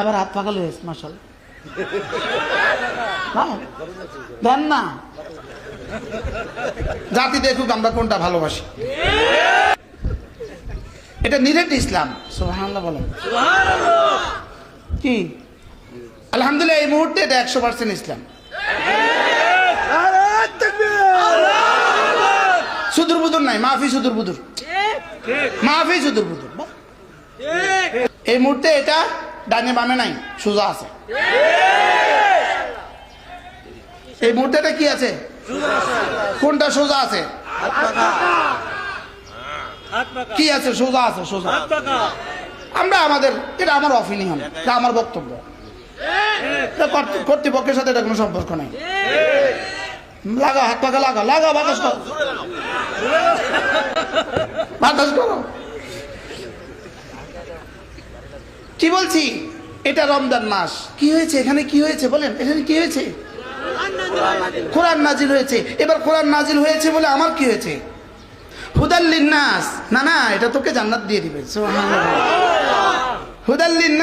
আবার হাত পাকা লইস মাসাল দেন না। জাতি দেখুক আমরা কোনটা ভালোবাসি। এটা নিরেট ইসলাম। সুবহানাল্লাহ বলেন। কি? আলহামদুলিল্লাহ এই মুহূর্তে এটা একশো পার্সেন্ট ইসলাম। সুদূর বুদুর নাই মাফি সুদূর বুদুর মাফি সুদূর বুদুর এই মুহূর্তে এটা ডানে বামে নাই, সোজা আছে। এই মুহূর্তে কি আছে? কোনটা সোজা আছে? কি আছে? সোজা আছে, সোজা। আমরা আমাদের, এটা আমার অপিনিয়ন এটা আমার বক্তব্য। কর্তৃপক্ষের সাথে এটা কোনো সম্পর্ক নাই। লাগা, হাত পাকা লাগা লাগা, বাতাস বাতাস করো কি বলছি? এটা রমজান মাস। কি হয়েছে? এখানে কি হয়েছে বলেন? এখানে কি হয়েছে? কোরআন নাজিল হয়েছে। এবার কোরআন নাজিল হয়েছে বলে আমার কি হয়েছে? হুদাল্লিন নাস না না, এটা তোকে জান্নাত দিয়ে দিবে। সুবহানাল্লাহ। হুদাল্লিন